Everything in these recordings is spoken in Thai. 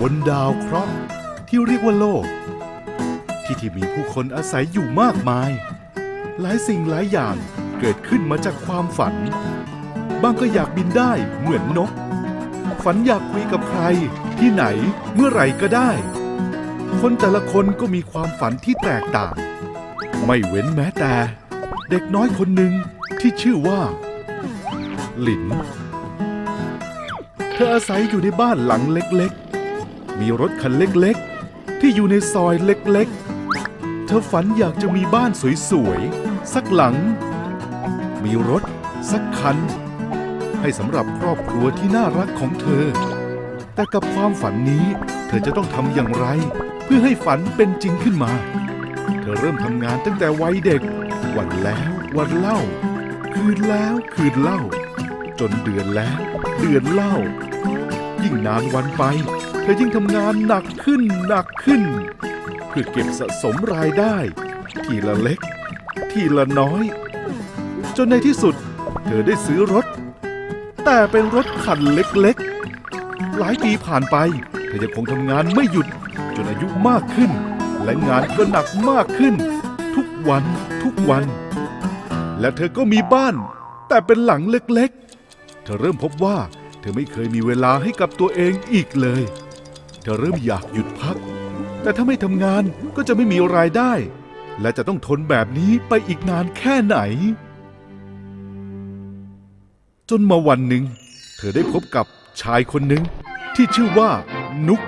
บนดาวเคราะห์ที่เรียกว่าโลก ที่ที่มีผู้คนอาศัยอยู่มากมาย หลายสิ่งหลายอย่างเกิดขึ้นมาจากความฝัน บางก็อยากบินได้เหมือนนก ฝันอยากคุยกับใคร ที่ไหนเมื่อไหร่ก็ได้ คนแต่ละคนก็มีความฝันที่แตกต่าง ไม่เว้นแม้แต่ เด็กน้อยคนหนึ่งที่ชื่อว่า หลิน เธออาศัยอยู่ในบ้านหลังเล็กๆ มีรถคันเล็กๆ ที่อยู่ในซอยเล็กๆ เธอฝันอยากจะมีบ้านสวยๆ สักหลัง มีรถสักคัน ให้สำหรับครอบครัวที่น่ารักของเธอ แต่กับความฝันนี้เธอจะต้องทำอย่างไร เพื่อให้ฝันเป็นจริงขึ้นมา เธอเริ่มทำงานตั้งแต่วัยเด็ก วันแล้ววันเล่า คืนแล้วคืนเล่า จนเดือนแล้ว เดือนเล่า ยิ่งนานวันไป อยิ่งทำงานหนักขึ้นหนักขึ้น เพื่อเก็บสะสมรายได้ ทีละเล็ก ทีละน้อย จนในที่สุด เธอได้ซื้อรถ แต่เป็นรถคันเล็กๆ หลายปีผ่านไป เธอยังคงทำงานไม่หยุด จนอายุมากขึ้น และงานก็หนักมากขึ้น ทุกวันทุกวัน และเธอก็มีบ้าน แต่เป็นหลังเล็กๆ เธอเริ่มพบว่าเธอไม่เคยมีเวลาให้กับตัวเองอีกเลย เธอเริ่มอยากหยุดพัก แต่ถ้าไม่ทำงานก็จะไม่มีรายได้ และจะต้องทนแบบนี้ไปอีกนานแค่ไหน จนมาวันหนึ่ง เธอได้พบกับชายคนหนึ่งที่ชื่อว่านุก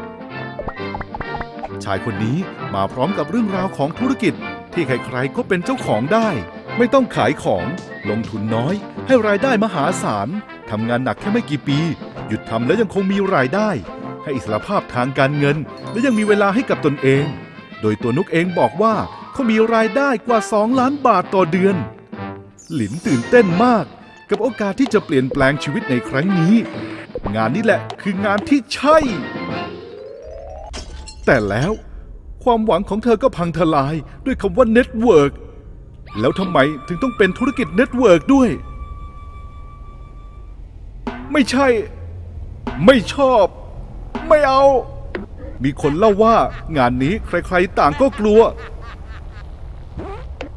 ชายคนนี้มาพร้อมกับเรื่องราวของธุรกิจที่ใครๆก็เป็นเจ้าของได้ ไม่ต้องขายของ ลงทุนน้อย ให้รายได้มหาศาลทำงานหนักแค่ไม่กี่ปี หยุดทำแล้วยังคงมีรายได้ ให้อิสรภาพทางการเงิน และยังมีเวลาให้กับตนเอง โดยตัวนุกเองบอกว่าเขามีรายได้กว่า 2 ล้านบาทต่อเดือน หลินตื่นเต้นมาก กับโอกาสที่จะเปลี่ยนแปลงชีวิตในครั้งนี้ งานนี้แหละคืองานที่ใช่ แต่แล้วความหวังของเธอก็พังทลายด้วยคำว่าเน็ตเวิร์กแล้วทำไมถึงต้องเป็นธุรกิจเน็ตเวิร์กด้วย ไม่ใช่ ไม่ชอบ ไม่เอา มีคนเล่าว่างานนี้ใครๆต่างก็กลัว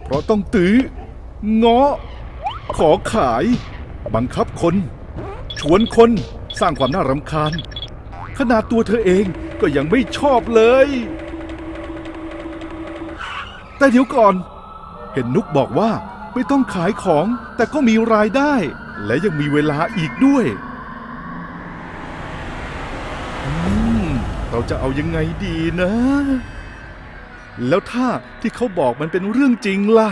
เพราะต้องตื้อง้อขอขาย บังคับคน ชวนคนสร้างความน่ารำคาญ ขนาดตัวเธอเองก็ยังไม่ชอบเลย แต่เดี๋ยวก่อน เห็นนุกบอกว่าไม่ต้องขายของแต่ก็มีรายได้ และยังมีเวลาอีกด้วย อืม เราจะเอายังไงดีนะ แล้วถ้าที่เขาบอกมันเป็นเรื่องจริงล่ะ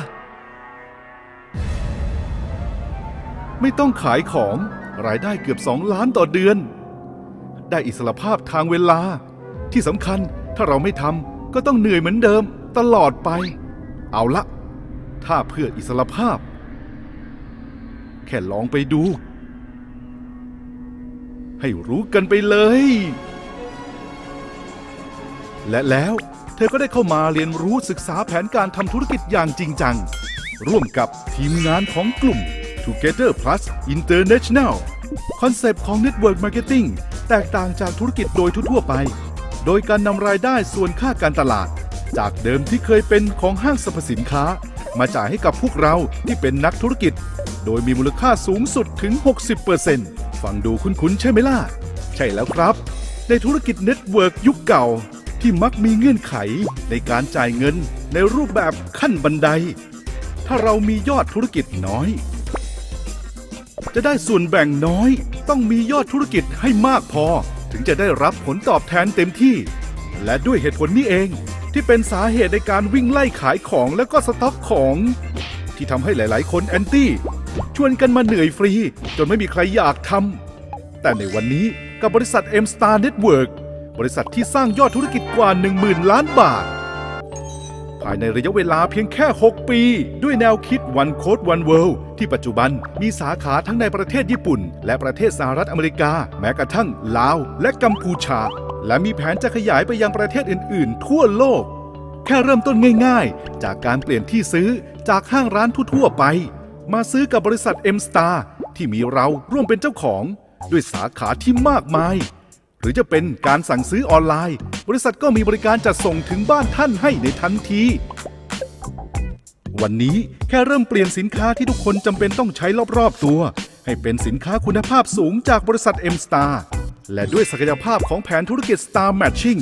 ไม่ต้องขายของรายได้เกือบสองล้านต่อเดือน ได้อิสรภาพทางเวลา ที่สำคัญถ้าเราไม่ทำก็ต้องเหนื่อยเหมือนเดิมตลอดไป เอาละ ถ้าเพื่ออิสรภาพ แค่ลองไปดู ให้รู้กันไปเลย และแล้วเธอก็ได้เข้ามาเรียนรู้ศึกษาแผนการทำธุรกิจอย่างจริงจัง ร่วมกับทีมงานของกลุ่ม Together Plus International คอนเซปต์ของ Network Marketing แตกต่างจากธุรกิจโดยทั่วไป โดยการนำรายได้ส่วนค่าการตลาด จากเดิมที่เคยเป็นของห้างสรรพสินค้า มาจ่ายให้กับพวกเราที่เป็นนักธุรกิจ โดยมีมูลค่าสูงสุดถึง 60%ฟังดูคุ้นๆใช่ไหมล่ะ ใช่แล้วครับ ในธุรกิจเน็ตเวิร์กยุคเก่า ที่มักมีเงื่อนไขในการจ่ายเงินในรูปแบบขั้นบันได ถ้าเรามียอดธุรกิจน้อย จะได้ส่วนแบ่งน้อย ต้องมียอดธุรกิจให้มากพอ ถึงจะได้รับผลตอบแทนเต็มที่ และด้วยเหตุผลนี้เองที่เป็นสาเหตุในการวิ่งไล่ขายของและก็สต็อกของ ที่ทำให้หลาย ๆ คนแอนตี้ชวนกันมาเหนื่อยฟรี จนไม่มีใครอยากทำแต่ในวันนี้กับบริษัท M Star Network บริษัทที่สร้างยอดธุรกิจกว่า 10,000 ล้านบาท ภายในระยะเวลาเพียงแค่ 6 ปี ด้วยแนวคิด One Code One World ที่ปัจจุบันมีสาขาทั้งในประเทศญี่ปุ่น และประเทศสหรัฐอเมริกา แม้กระทั่งลาว และกัมพูชา และมีแผนจะขยายไปยังประเทศอื่น ๆ ทั่วโลก แค่เริ่มต้นง่าย ๆ จากการเปลี่ยนที่ซื้อจากห้างร้านทั่ว ๆ ไป มาซื้อกับบริษัท M Star ที่มีเราร่วมเป็นเจ้าของ ด้วยสาขาที่มากมาย หรือจะเป็นการสั่งซื้อออนไลน์ บริษัทก็มีบริการจัดส่งถึงบ้านท่านให้ในทันที วันนี้แค่เริ่มเปลี่ยนสินค้าที่ทุกคนจำเป็นต้องใช้รอบๆตัว ให้เป็นสินค้าคุณภาพสูงจากบริษัท M Star และด้วยศักยภาพของแผนธุรกิจ Star Matching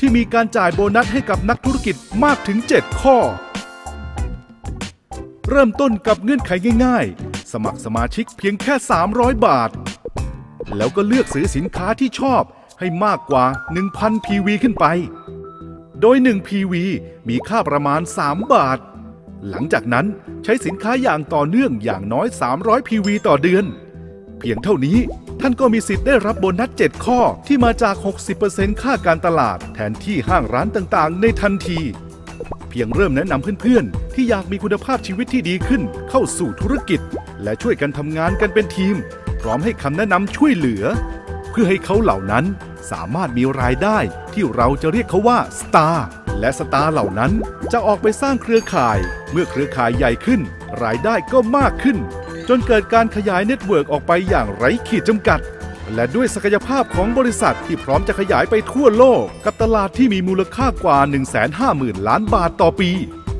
ที่มีการจ่ายโบนัสให้กับนักธุรกิจมากถึง 7 ข้อ เริ่มต้นกับเงื่อนไขง่ายๆ สมัครสมาชิกเพียงแค่ 300 บาท แล้วก็เลือกซื้อสินค้าที่ชอบ ให้มากกว่า 1,000 PV ขึ้นไป โดย 1 PV มีค่าประมาณ 3 บาท หลังจากนั้นใช้สินค้าอย่างต่อเนื่องอย่างน้อย 300 PV ต่อเดือน เพียงเท่านี้ท่านก็มีสิทธิ์ได้รับโบนัส 7 ข้อที่มาจาก 60%ค่าการตลาด แทนที่ห้างร้านต่างๆ ในทันที เพียงเริ่มแนะนำเพื่อนๆ ที่อยากมีคุณภาพชีวิตที่ดีขึ้น เข้าสู่ธุรกิจ และช่วยกันทำงานกันเป็นทีม พร้อมให้คำแนะนำช่วยเหลือ เพื่อให้เขาเหล่านั้น สามารถมีรายได้ที่เราจะเรียกเขาว่าสตาร์และสตาร์เหล่านั้นจะออกไปสร้างเครือข่าย เมื่อเครือข่ายใหญ่ขึ้น รายได้ก็มากขึ้น จนเกิดการขยายเน็ตเวิร์กออกไปอย่างไร้ขีดจำกัด และด้วยศักยภาพของบริษัทที่พร้อมจะขยายไปทั่วโลก กับตลาดที่มีมูลค่ากว่า 150,000 ล้านบาทต่อปี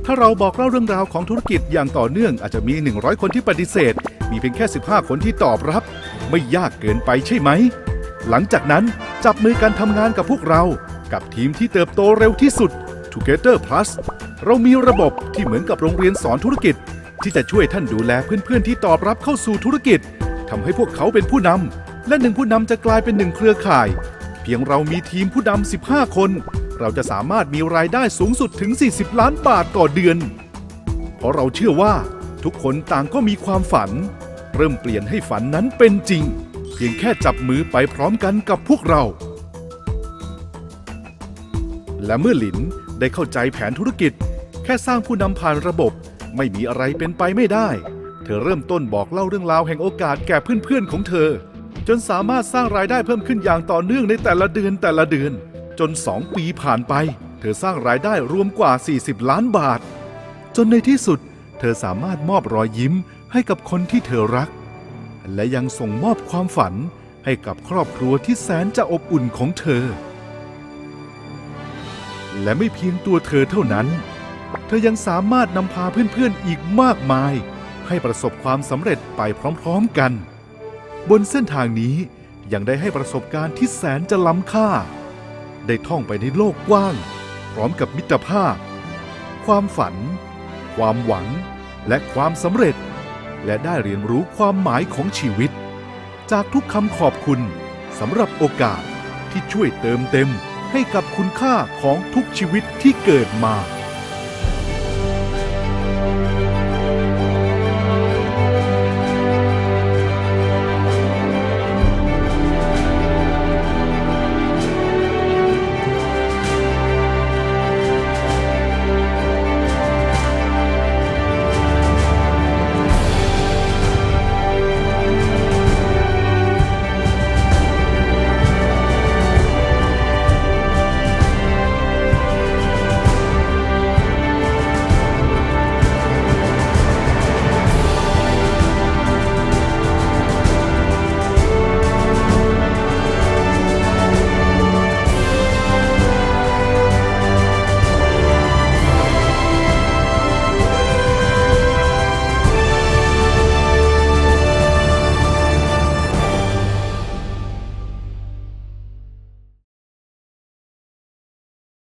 ถ้าเราบอกเล่าเรื่องราวของธุรกิจอย่างต่อเนื่องอาจจะมี 100 คนที่ปฏิเสธ มีเพียงแค่ 15 คนที่ตอบรับ ไม่ยากเกินไปใช่ไหม หลังจากนั้นจับมือกันทำงานกับพวกเรา กับทีมที่เติบโตเร็วที่สุด Together Plus เรามีระบบที่เหมือนกับโรงเรียนสอนธุรกิจ ที่จะช่วยท่านดูแลเพื่อนๆที่ตอบรับเข้าสู่ธุรกิจทำให้พวกเขาเป็นผู้นำและหนึ่งผู้นำจะกลายเป็นหนึ่งเครือข่าย เพียงเรามีทีมผู้นำ 15 คน เราจะสามารถมีรายได้สูงสุดถึง 40 ล้านบาทต่อเดือน เพราะเราเชื่อว่าทุกคนต่างก็มีความฝัน เริ่มเปลี่ยนให้ฝันนั้นเป็นจริง พียงแค่จับมือไปพร้อมกันกับพวกเรา และเมื่อหลินได้เข้าใจแผนธุรกิจ แค่สร้างผู้นำผ่านระบบ ไม่มีอะไรเป็นไปไม่ได้ เธอเริ่มต้นบอกเล่าเรื่องราวแห่งโอกาสแก่เพื่อนๆของเธอ จนสามารถสร้างรายได้เพิ่มขึ้นอย่างต่อเนื่องในแต่ละเดือนแต่ละเดือน จน 2 ปีผ่านไป เธอสร้างรายได้รวมกว่า 40 ล้านบาท จนในที่สุด เธอสามารถมอบรอยยิ้มให้กับคนที่เธอรัก และยังส่งมอบความฝันให้กับครอบครัวที่แสนจะอบอุ่นของเธอ และไม่เพียงตัวเธอเท่านั้น เธอยังสามารถนำพาเพื่อนๆอีกมากมาย ให้ประสบความสำเร็จไปพร้อมๆกัน บนเส้นทางนี้ยังได้ให้ประสบการณ์ที่แสนจะล้ำค่า ได้ท่องไปในโลกกว้าง พร้อมกับมิตรภาพ ความฝัน ความหวัง และความสำเร็จ และได้เรียนรู้ความหมายของชีวิต จากทุกคำขอบคุณสำหรับโอกาสที่ช่วยเติมเต็มให้กับคุณค่าของทุกชีวิตที่เกิดมา